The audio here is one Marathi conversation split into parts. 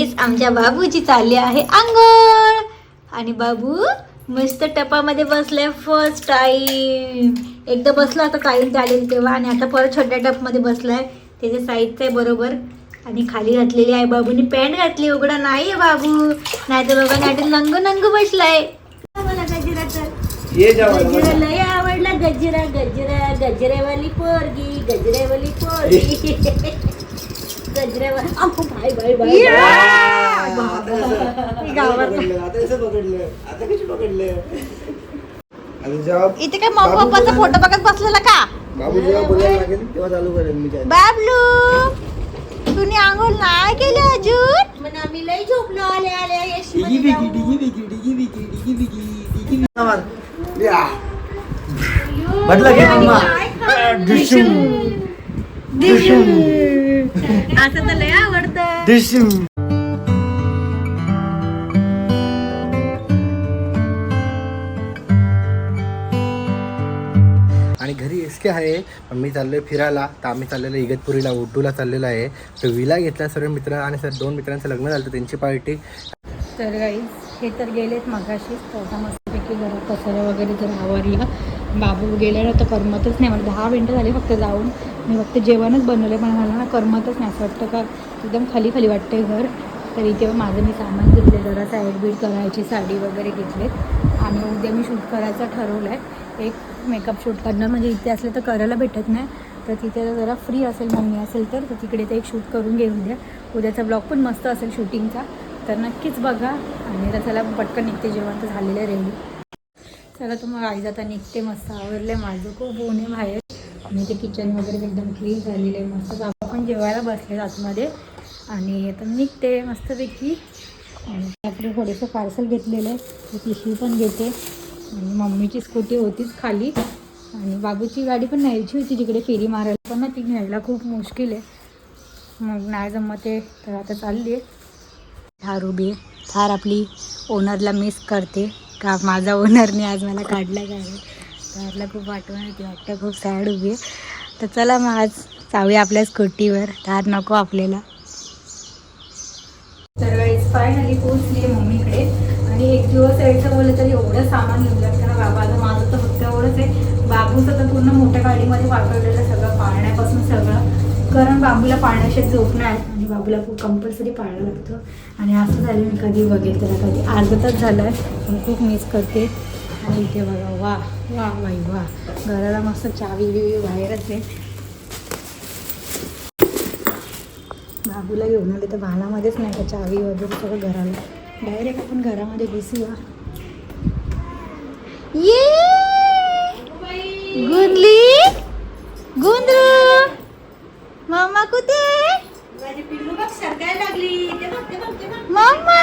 हेच आमच्या बाबूची चालली आहे आंघोळ. आणि बाबू मस्त टपामध्ये बसलाय फर्स्ट टाइम एकदा बसला आता ताईन आलेली तेव्हा. आणि आता परत छोट्या टपमध्ये बसलाय. त्याच्या साईजचं आहे बरोबर. आणि खाली घातलेली आहे बाबूनी पॅन्ट घातली उघडा. नाही बाबू. नाही तर बाबा नाटे नंग नंग बसलाय. मला गजरा तर गजरा लय आवडला. गजरा गजरा गजऱ्यावाली पोरगी गजऱ्यावाली पोरगी. गजऱ्यावाली. अहो, बाय बाय. कसं- आता पकडलं, आता कसं पकडलं? आता कशी पकडलं? आणि जेव्हा इथे काय मम्मी बाबू पप्पाचा बोलायला- फोटो बघत बसलेला का? बाबू जेव्हा बोलायला लागेल तेव्हा चालू करेल मी channel. बाबलू तुम्ही आंघोळ नाही केली अजून? पण आम्ही लय झोपलो आले आले डिगी बिगी, डिगी बिगी, डिगी बिगी, डिगी बिगी, डिगी बिगी. आवाज. या. बदला घे मम्मा डिशुम डिशुम असं तर लय आवडतं. डिशुम आणि आहे. पण मी चाललोय फिरायला. तर आम्ही चाललेलो इगतपुरीला उड्डूला चाललेलो आहे. तर विला घेतला सर्व मित्र आणि सर दोन मित्रांचं लग्न झालं त्यांची पार्टी. तर गाई हे तर गेलेत मगाशीच तर मस्तपैकी जरा कचरा वगैरे जर आवरला. बाबू गेलेला तर करमतच नाही. मला दहा मिनटं झाली फक्त जाऊन. मी फक्त जेवणच बनवलं पण मला ना करमतच नाही. असं वाटतं का एकदम खाली खाली वाटते घर. तर इथे माझं मी सामान घेतले साईड बीड करायची साडी वगैरे घेतलेत. आणि उद्या मी शूट करायचं ठरवलं आहे एक मेकअप शूट करणं म्हणजे इथे असलं तर करायला भेटत नाही. तर तिथे जरा फ्री असेल मम्मी असेल तर तर तिकडे ते एक शूट करून घेऊ द्या. उद्याचा ब्लॉग पण मस्त असेल शूटिंगचा तर नक्कीच बघा. आणि तर चला पटकन निघते जेवण. तर झालेलं आहे रेडी चला तुम्हाला आई जाता निघते मस्त. आवरले माझं खूप. ऊन आहे बाहेर. आणि ते किचन वगैरे एकदम क्लीन झालेलं आहे. मस्त. बाबा पण जेवायला बसले आतमध्ये. आणि आता निघते मस्तपैकी. आणि आपलं थोडंसं पार्सल घेतलेलं आहे ती पिशवी पण घेते. आणि मम्मीची स्कूटी होतीच खाली. आणि बाबूची गाडी पण न्यायची होती तिकडे फेरी मारायला पण ना ती न्यायला खूप मुश्किल आहे. मग नाही जमत आहे तर आता चालली आहे थार उभी आहे. थार आपली ओनरला मिस करते. का माझा ओनरने आज मला काढला काय थारला खूप आठवण येते वाटतं खूप सॅड उभी आहे. तर चला मग आज जाऊया आपल्या स्कूटीवर. थार नको आपल्याला. तर फायनली पोचली आहे मम्मीकडे. म्हणजे एक दिवस यायचं बोललं तरी एवढं सामान घेऊन लागतं ना बाबा माझं तर फक्त एवढंच आहे. बाबूचं तर पूर्ण मोठ्या गाडीमध्ये वापरलेलं सगळं पाळण्यापासून सगळं. कारण बाबूला पाळण्याशी झोप नाही आणि म्हणजे बाबूला कंपल्सरी पाळायला लागतं. आणि असं झालं मी कधी बघेल त्याला. कधी अर्धा तास झालं आहे. खूप मिस करते. आणि इथे बघा वा वा बाई वा. घराला मस्त चावी बिवी बाहेरच आहे. बाबूला घेऊन आले तर भानामध्येच नाही का चावी वगैरे सगळं घराला? डायरेक्ट आपण घरामध्ये घुसूया ये! गुंदली! गुंद्रू मामा कुठे मामा!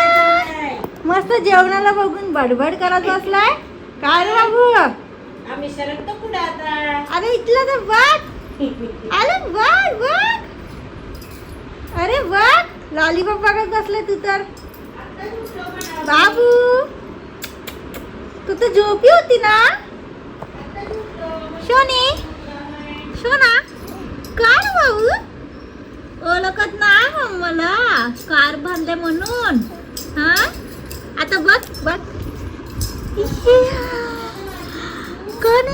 मस्त जेवणाला बघून बडबड करत बसलाय. काय रे बाबू? आम्ही सरकतो पुढे आता? अरे इथला तर बघ अरे बघ बघ अरे बघ लॉलीपॉप बघत बसले तू तर. बाबू तू तर झोपी होती ना? शोनी शोना काय भाऊ? ओळखत नाही मग मला कार बांधले म्हणून. हा? आता बघ बघ. कोण?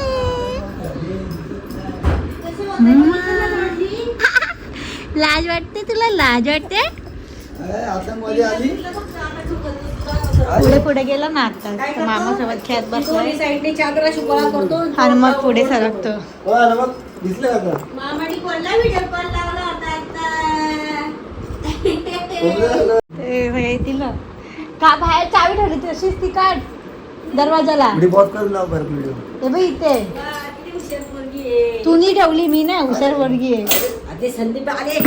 लाज वाटते तुला? लाज वाटते? आता मध्ये आली. पुढे पुढे गेला ना आता. मामा सोबत खेळत करतो. आणि मग पुढे सरकतो. हो दिसलं का हे ना. बाहेर चावी ठेवली तशीच ती काढ दरवाजाला. इथे. तू नी ठेवली मी नाही हुशार वर्गी आहे. संदीप आले.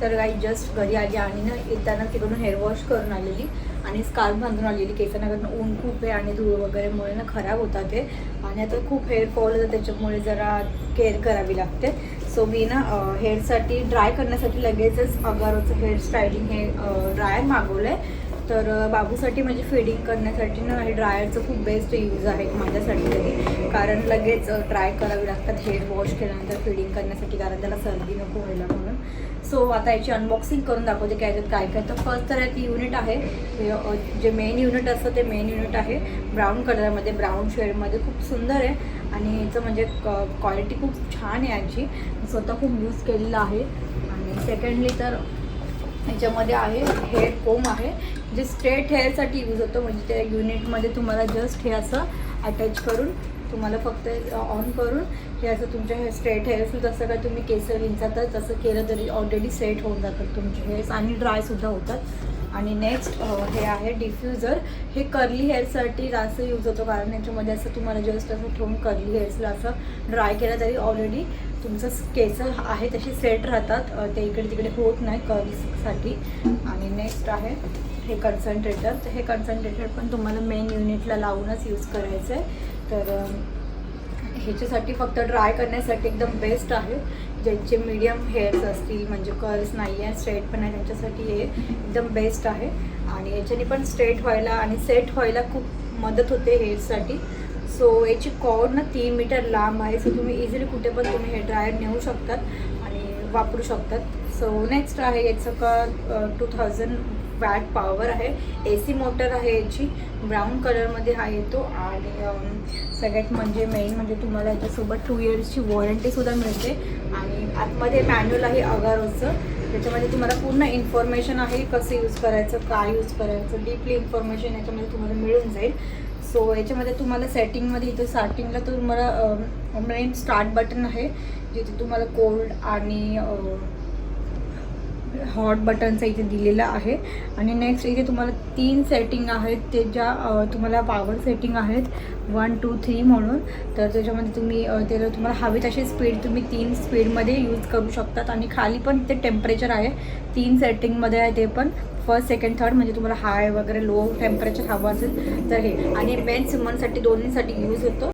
तर काही जस्ट घरी आली आणि ना येताना तिकडून हेअर वॉश करून आलेली. आणि स्कार्फ बांधून आलेली. केसांना ऊन खूप आहे आणि धूळ वगैरेमुळे ना खराब होतात ते. आणि आता खूप हेअर फॉल होतं त्याच्यामुळे जरा केअर करावी लागते. सो मी ना हेअरसाठी ड्राय करण्यासाठी लगेचच अगारोचं हेअर स्टायलिंग हे ड्रायर मागवलं आहे तर बाबूसाठी म्हणजे फिडिंग करण्यासाठी ना हे ड्रायरचं खूप बेस्ट यूज आहे माझ्यासाठी तरी. कारण लगेच ट्राय करावी लागतात हेअर वॉश केल्यानंतर फिडिंग करण्यासाठी कारण त्याला सर्दी नको व्हायला म्हणून. सो आता याची अनबॉक्सिंग करून दाखवते काय याच्यात काय काय. तर फर्स्ट तर यात युनिट आहे. जे मेन युनिट असतं ते मेन युनिट आहे. ब्राऊन कलरमध्ये ब्राऊन शेडमध्ये खूप सुंदर आहे. आणि याचं म्हणजे क्वालिटी खूप छान आहे याची. स्वतः खूप यूज केलेलं आहे. आणि सेकंडली तर ह्याच्यामध्ये आहे हेअर कोम आहे. जे स्ट्रेट हेअरसाठी यूज होतो. म्हणजे त्या युनिटमध्ये तुम्हाला जस्ट हे असं अटॅच करून तुम्हाला फक्त ऑन करून हे असं तुमच्या हे स्ट्रेट हेअर्स जसं काय तुम्ही केस विंचातात तसं केलं तरी ऑलरेडी सेट होऊन जातात तुमचे हेअर्स आणि ड्रायसुद्धा होतात. आणि नेक्स्ट हे आहे डिफ्युजर हे कर्ली हेअरसाठी जास्त यूज होतो कारण याच्यामध्ये असं तुम्हाला जस्ट असं ठेवून कर्ली हेअर्सला असं ड्राय केलं तरी ऑलरेडी तुमचं केस आहे तसे सेट राहतात. ते इकडे तिकडे होत नाही कर्ल्ससाठी आणि नेक्स्ट आहे हे कन्सन्ट्रेटर तर हे कन्सन्ट्रेटर पण तुम्हाला मेन युनिटला लावूनच यूज करायचं आहे. तर ह्याच्यासाठी फक्त ड्राय करण्यासाठी एकदम बेस्ट आहे. ज्यांचे मीडियम हेअर्स असतील म्हणजे कर्ल्स नाही आहे स्ट्रेट पण आहे त्यांच्यासाठी हे एकदम बेस्ट आहे. आणि याच्याने पण स्ट्रेट व्हायला आणि सेट व्हायला खूप मदत होते हेअर्ससाठी सो याची कॉड ना तीन मीटर लांब आहे सो तुम्ही इझिली कुठे पण तुम्ही हे ड्रायर नेऊ शकतात आणि वापरू शकतात. सो नेक्स्ट आहे याचं का टू थाउजंड वॅट पॉवर आहे. ए सी मोटर आहे याची. ब्राऊन कलरमध्ये हा येतो आणि सगळ्यात म्हणजे मेन म्हणजे तुम्हाला याच्यासोबत टू इयर्सची वॉरंटीसुद्धा मिळते. आणि आतमध्ये मॅन्युअल आहे अगारोचं त्याच्यामध्ये तुम्हाला पूर्ण इन्फॉर्मेशन आहे कसं यूज करायचं काय यूज करायचं डीपली इन्फॉर्मेशन याच्यामध्ये तुम्हाला मिळून जाईल. सो याच्यामध्ये तुम्हाला सेटिंगमध्ये इथे स्टार्टिंगला तुम्हाला मेन स्टार्ट बटन आहे. जिथे तुम्हाला कोल्ड आणि हॉट बटनचं इथे दिलेलं आहे. आणि नेक्स्ट इथे तुम्हाला तीन सेटिंग आहेत. ते ज्या तुम्हाला पॉवर सेटिंग आहेत. वन टू थ्री म्हणून. तर त्याच्यामध्ये तुम्ही त्याला तुम्हाला हवी तशी स्पीड तुम्ही तीन स्पीडमध्ये यूज करू शकतात. आणि खाली पण ते टेम्परेचर आहे. तीन सेटिंगमध्ये आहे ते पण. फर्स्ट सेकंड थर्ड म्हणजे तुम्हाला हाय वगैरे लो टेम्परेचर हवं असेल तर हे. आणि मेन सिमनसाठी दोन्हीसाठी यूज होतो.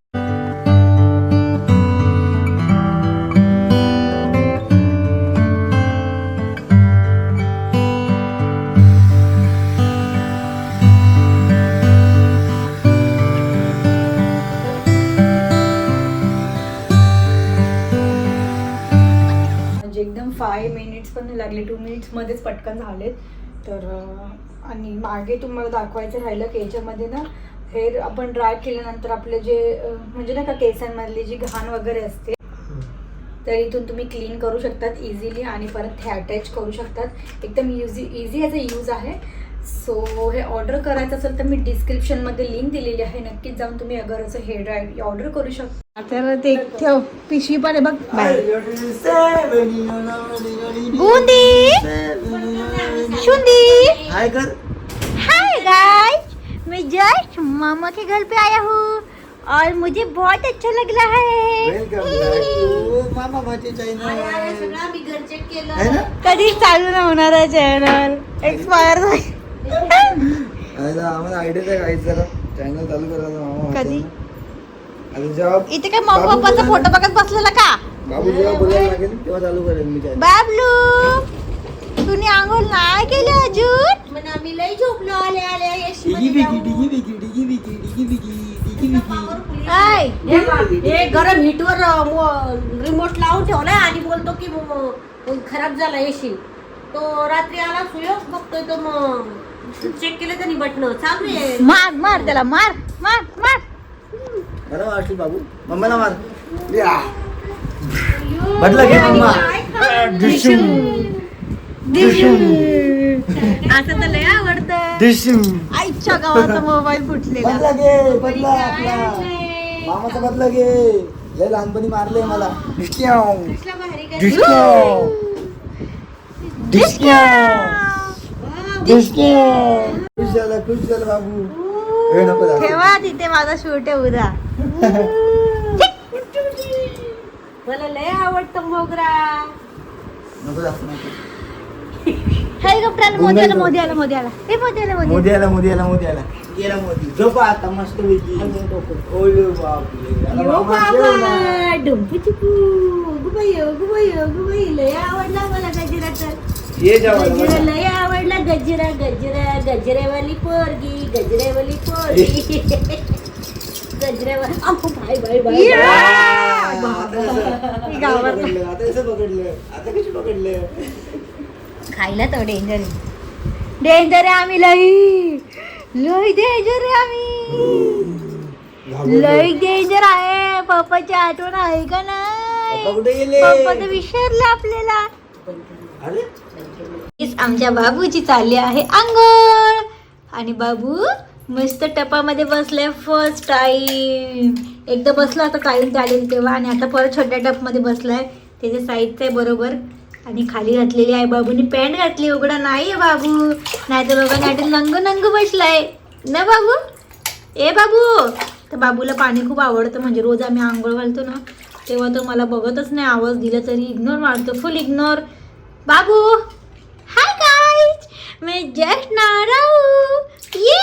एकदम फाय मिनिट्स पण लागले टू मिनिट्समध्येच पटकन झालेत. तर आणि मागे तुम्हाला दाखवायचं राहिलं की याच्यामध्ये ना हेअर आपण ड्राय केल्यानंतर आपले जे म्हणजे नाही का केसांमधली जी घाण वगैरे असते तर इथून तुम्ही क्लीन करू शकतात इझिली आणि परत हे अटॅच करू शकतात. एकदम युझी इझी याचा यूज आहे. सो हे ऑर्डर करायचं असेल तर मी डिस्क्रिप्शनमध्ये लिंक दिलेली आहे. नक्कीच जाऊन तुम्ही अगर असं हेअर ड्राय ऑर्डर करू शकता. तर ते ठेव. पिशवी पण आहे बघ बुंदी. शुंदी. हाय कर. हाय गाइस मैं जस्ट मामा के घर पे आया हूँ और मुझे बहुत अच्छा लग रहा है। ना कधी चालू नाही होणार आहे चॅनल एक्सपायर आता आम्हाला आयडिया काय जरा चॅनल चालू करायचं मामा कधी? जेव्हा इथे काय मम्मी बाबू पप्पाचा फोटो बघत बसलेला का? बाबू जेव्हा बोलायला लागेल तेव्हा चालू करेल मी चॅनल बाबलू तुम्ही आंघोळ नाही केली अजून? पण आम्ही लई झोपलो आले आले यशी डिगी मध्ये बिगी जाऊन. डिगी बिगी डिगी बिगी डिगी बिगी डिगी बिगी. पावर खुली. आय. हे बा- हे गरम हीटवर रिमोट लावून ठेवलाय आणि बोलतो की म- खराब झाला येशील तो रात्री आला सुयोग बघतोय तो मग चेक केलं त्यांनी बटन चालू आहे. मार मार त्याला मार मार मार. बरं वाटली बाबू. मम्माला मार. बदला घे मम्मा. डिशूम असं तर लय आवडतं. डिशूम आईच्या गावाचा मोबाईल फुटलेला. बदला घे बदला आपला. मामाचा बदला घे. लय लहानपणी मारले मला. डिस्क्याव डिस्क्याव खुश झाला खुश झाला बाबू. हे नको. ठेवा तिथे माझा शूट आहे उद्या. मला लय आवडतं मोगरा. नको. हे गप्पाला मोदी आला मोदी आला मोदी आला हे मोदी आला मोदी मोदी आला मोदी आला मोदी आला गेला मोदी. झोपा आता मस्त पैकी. ओले बापरे. आता यो मामा जेवणार. बाबा डुंपू चिकू. गुबाई गुबाई गुबाई लय आवडला मला गजरा तर ये जेवायला गजरा बसा. लय आवडला. गजरा गजरा गजरेवाली पोरगी गजरेवाली पोरगी. गजरेवाली अहो, बाय बाय बाय या! आता कसं- मी आता गावात- पकडलं, आता कसं पकडलं? आता कशी पकडलं? खायला तर डेंजर आहे. डेंजर आहे आम्ही लई. लई डेंजर आहे आम्ही. लई डेंजर आहे. पप्पाची आठवण आहे का नाही? पप्पा कुठे गेले? पप्पा तर विसरले आपल्याला. अरे? आमच्या बाबूची चालली आहे आंघोळ. आणि बाबू मस्त टपामध्ये बसलाय फर्स्ट टाइम एकदा बसला आता टाईम चालेल तेव्हा. आणि आता परत छोट्या टपमध्ये बसलाय. त्याच्या साईजचं आहे बरोबर. आणि खाली घातलेली आहे बाबूनी पॅन्ट घातली. उघडा. नाही आहे बाबू. नाही तर बाबा आठ नंग नंग बसलाय. ना बाबू? ए बाबू. तर बाबूला पाणी खूप आवडतं. म्हणजे रोज आम्ही आंघोळ घालतो ना तेव्हा तो मला बघतच नाही. आवाज दिला तरी इग्नोर मारतो. फुल इग्नोर बाबू! हाय गाइस मैं जस्ट नहा रहा। हूँ ये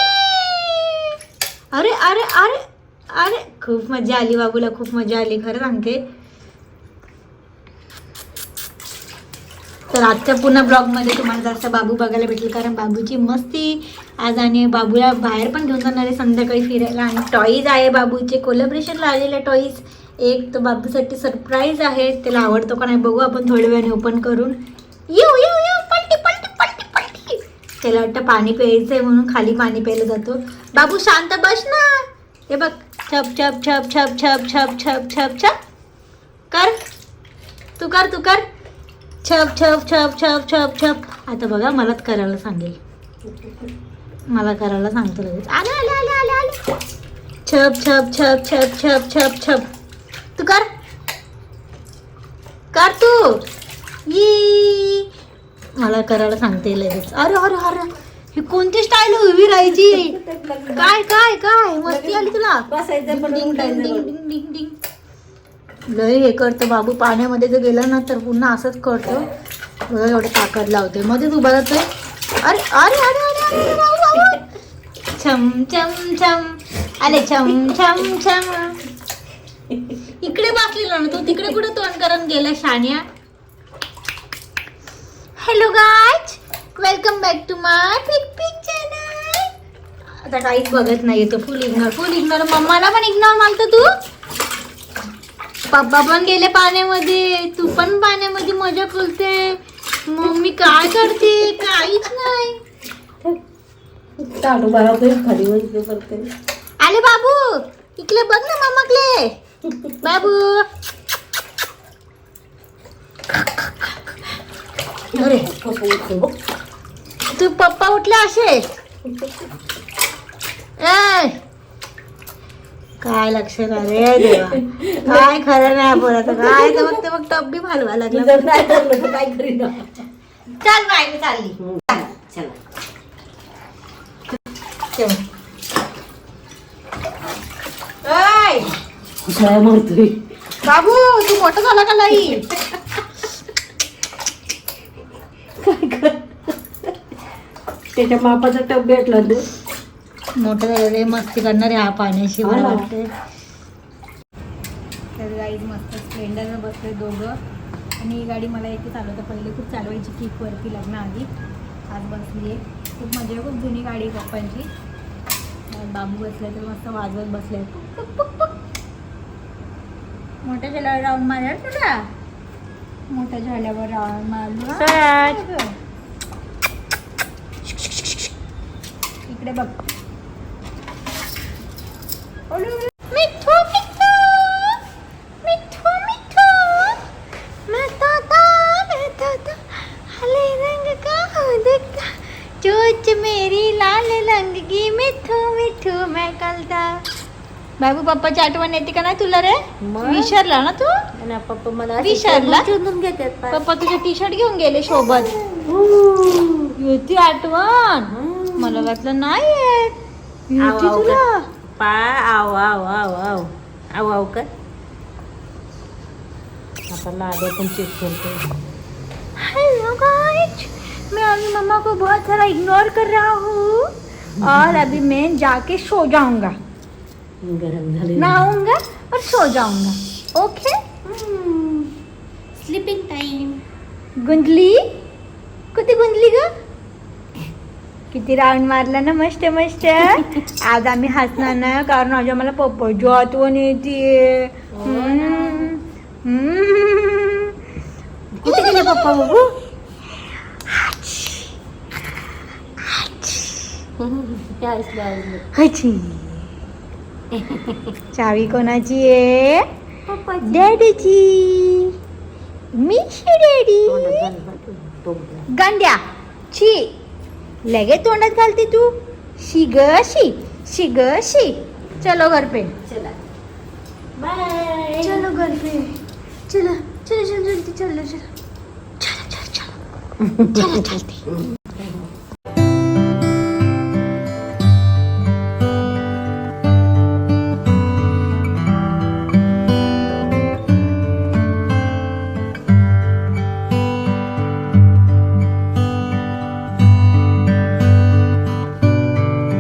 अरे अरे अरे अरे खूप मजा आली बाबूला खूप मजा आली खरं सांगते. तर आजच्या पुन्हा ब्लॉगमध्ये तुम्हाला जास्त बाबू बघायला भेटेल कारण बाबूची मस्ती. आज आणि बाबूला बाहेर पण घेऊन जाणार आहे संध्याकाळी फिरायला. आणि टॉईज आहे बाबूचे कोलॅबरेशनला आलेले टॉईज एक तर बाबूसाठी सरप्राईज आहे त्याला आवडतो का नाही बघू आपण थोड्या वेळाने ओपन करून. येऊ येऊ येऊ पलटी पलटी पलटी पलटी त्याला वाटतं पाणी प्यायचंय म्हणून खाली पाणी प्यायला जातो बाबू शांत बस ना हे बघ छप छप छप छप छप छप छप छप छप कर तू कर तू कर छप छप छप छप छप छप आता बघा मलाच करायला सांगेल मला करायला सांगतो लगेच आले आले आले आले आले छप छप छप छप छप छप छप तू कर कर तू ई मला करायला सांगते लगेच. अरे अरे अरे ही कोणती स्टाईल उभी राहायची? काय काय काय? मस्ती आली तुला? बसायचं पण डिंग उठायचं डिंग पण. डिंग डिंग. डिंग लय हे करतो बाबू. पाण्यामध्ये जर गेला ना तर पुन्हा असंच करतो. एवढं ताकद लावते. मध्येच उभा राहतोय. अरे अरे अरे अरे अरे. छम छम छम. आले छम छम छम. इकडे बसलेला ना तू. तिकडे कुठे तोंड करून गेला Shaniya? Hello guys welcome back to my pick pick channel आता काहीच बघत नाही तो. फुल इग्नोर फुल इग्नोर. मम्माला पण इग्नोर मानतो तू. पप्पा पण गेले पाण्यामध्ये. तू पण पाण्यामध्ये मजा करते. मम्मी काय करते? काहीच नाही. राहतोय खाली करते. आले बाबू. इकडे बघ ना मामाकडे बाबू. अरे. तू पप्पा उठले असे? ऐ, काय लक्ष रे देवा. काय खरं नाही बोलत. काय तर मग ते मग टप बी हलवा लागला. काय चल बाय मी चालली. चला. मारतोय. बाबू तू मोठा झाला का नाही? त्याच्या मापाचा टप भेटला तू मोठं झालं रे मस्ती करणार आहे हा पाण्याशी मला हा. वाटते तर गाईज मस्त स्प्लेंडरवर बसले दोघं. आणि ही गाडी मला येते चालवता पहिले खूप चालवायची किकवरती लग्नाआधी. आज बसली आहे खूप मजा आहे खूप जुनी गाडी आहे पप्पांची. आणि बाबू बसले तर मस्त वाजवत बसले पुक, पुक, पुक, पुक. मोठ्या झाल्यावर राऊंड मारणार तुला? मोठ्या झाल्यावर राऊंड मारलो इकडे बघ. मिठू मिठू. मिठू मिठू. मैं तोता मैं तोता हले रंग का देखता चोच मेरी लाल रंग की मिठू मिठू मैं कलता बाबू पप्पाची आठवण येते का नाही तुला रे? मग? विसरला ना तू? आणि पप्पा मला पाय. पप्पा तुझे टी शर्ट घेऊन गेले सोबत. येते आठवण मला वाटलं नाही येत येते आव तुला. का? पाय आव आव आव आव. आव आव कर. आता लाद्या पण चेक करतो. हेलो गाइस मैं अभी मम्मा को बहुत सारा इग्नोर कर रहा हूँ. और अभी मैं जाके सो जाऊँगा. गरम झाले. नहाऊँगा और सो जाऊँगा. ओके स्लीपिंग टाइम गुंतली कुठे गुंतली ग किती राऊंड मारला ना मस्त मस्त. आज आम्ही हसणार ना कारण आज आम्हाला पप्पा जातवण येते कुठे गेले पप्पा बघू? चावी कोणाची आहे? डॅडीची. मी डॅडी. गंड्या. ची. लगे तोंडात घालते तू? शी ग शी शी ग शी चलो. घर पे चला बाय चलो घर पे चलो चलो चलो चलो चलो. चलो चलो चलो. चलो चलते.